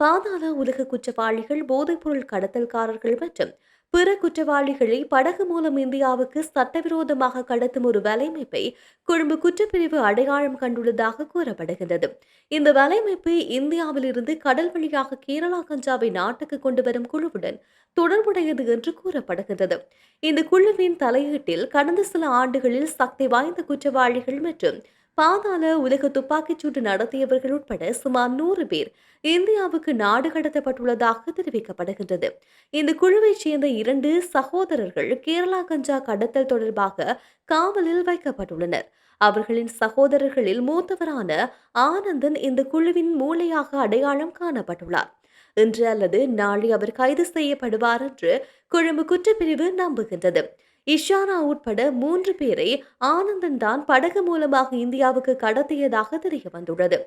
பாதாள உலக குற்றவாளிகள் போதைப்பொருள் கடத்தல்காரர்கள் மற்றும் பிற குற்றவாளிகளை படகு மூலம் இந்தியாவுக்கு சட்டவிரோதமாக கடத்தும் ஒரு வலையமைப்பை கொழும்பு குற்றப்பிரிவு அடையாளம் கண்டுள்ளதாக கூறப்படுகின்றது. இந்த வலையமைப்பு இந்தியாவிலிருந்து கடல் வழியாக கேரளா கஞ்சாவை நாட்டுக்கு கொண்டு வரும் குழுவுடன் தொடர்புடையது என்று கூறப்படுகின்றது. இந்த குழுவின் தலையீட்டில் கடந்த சில ஆண்டுகளில் சக்தி வாய்ந்த குற்றவாளிகள் மற்றும் பாதாள உலக துப்பாக்கிச்சூடு நடத்தியவர்கள் உட்பட சுமார் நூறு பேர் இந்தியாவுக்கு நாடு கடத்தப்பட்டுள்ளதாக தெரிவிக்கப்படுகின்றது. இந்த குழுவைச் சேர்ந்த இரண்டு சகோதரர்கள் கேரளா கஞ்சா கடத்தல் தொடர்பாக காவலில் வைக்கப்பட்டுள்ளனர். அவர்களின் சகோதரர்களில் மூத்தவரான ஆனந்தன் இந்த குழுவின் மூளையாக அடையாளம் காணப்பட்டுள்ளார். இன்று அல்லது நாளை அவர் கைது செய்யப்படுவார் என்று கொழும்பு குற்றப்பிரிவு நம்புகின்றது. இஷானா உட்பட மூன்று பேரை ஆனந்தன் தான் படகு மூலமாக இந்தியாவுக்கு கடத்தியதாக தெரிய வந்துள்ளது.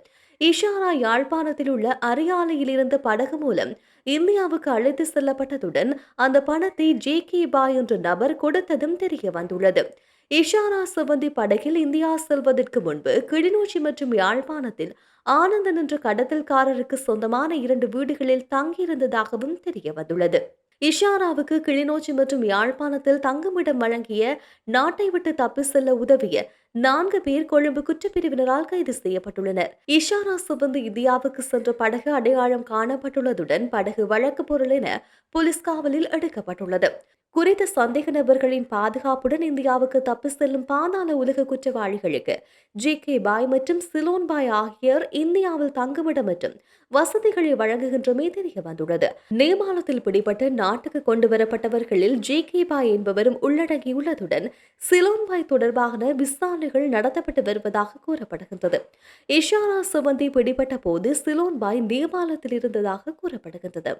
இஷாரா யாழ்ப்பாணத்தில் உள்ள அரியாலையில் இருந்த படகு மூலம் இந்தியாவுக்கு அழைத்து செல்லப்பட்டதுடன் அந்த பணத்தை ஜே கே பாய் என்ற நபர் கொடுத்ததும் தெரிய வந்துள்ளது. இஷாரா சிவந்தி படகில் இந்தியா செல்வதற்கு முன்பு கிளிநொச்சி மற்றும் யாழ்ப்பாணத்தில் ஆனந்தன் என்ற கடத்தல்காரருக்கு சொந்தமான இரண்டு வீடுகளில் தங்கியிருந்ததாகவும் தெரிய வந்துள்ளது. இஷாராவுக்கு கிளிநொச்சி மற்றும் யாழ்ப்பாணத்தில் தங்குமிடம் வழங்கிய நாட்டை விட்டு தப்பி செல்ல உதவிய நான்கு பேர் கொழும்பு குற்றப்பிரிவினரால் கைது செய்யப்பட்டுள்ளனர். இஷாரா சுவந்து இந்தியாவுக்கு சென்ற படகு அடையாளம் காணப்பட்டுள்ளதுடன் படகு வழக்கு பொருள் என போலீஸ் காவலில் எடுக்கப்பட்டுள்ளது. குறித்த சந்தேக நபர்களின் பாதுகாப்புடன் இந்தியாவுக்கு தப்பி செல்லும் பாதாள உலக குற்றவாளிகளுக்கு ஜே கே பாய் மற்றும் சிலோன் பாய் ஆகியோர் இந்தியாவில் தங்குமிடம் மற்றும் வசதிகளை வழங்குகின்றமே தெரிய வந்துள்ளது. நேபாளத்தில் பிடிபட்டு நாட்டுக்கு கொண்டு வரப்பட்டவர்களில் ஜே கே பாய் என்பவரும் உள்ளடங்கியுள்ளதுடன் சிலோன் பாய் தொடர்பான விசாரணைகள் நடத்தப்பட்டு வருவதாக கூறப்படுகின்றது. இஷாரா சுவந்தி பிடிபட்ட போது சிலோன் பாய் நேபாளத்தில் இருந்ததாக கூறப்படுகின்றது.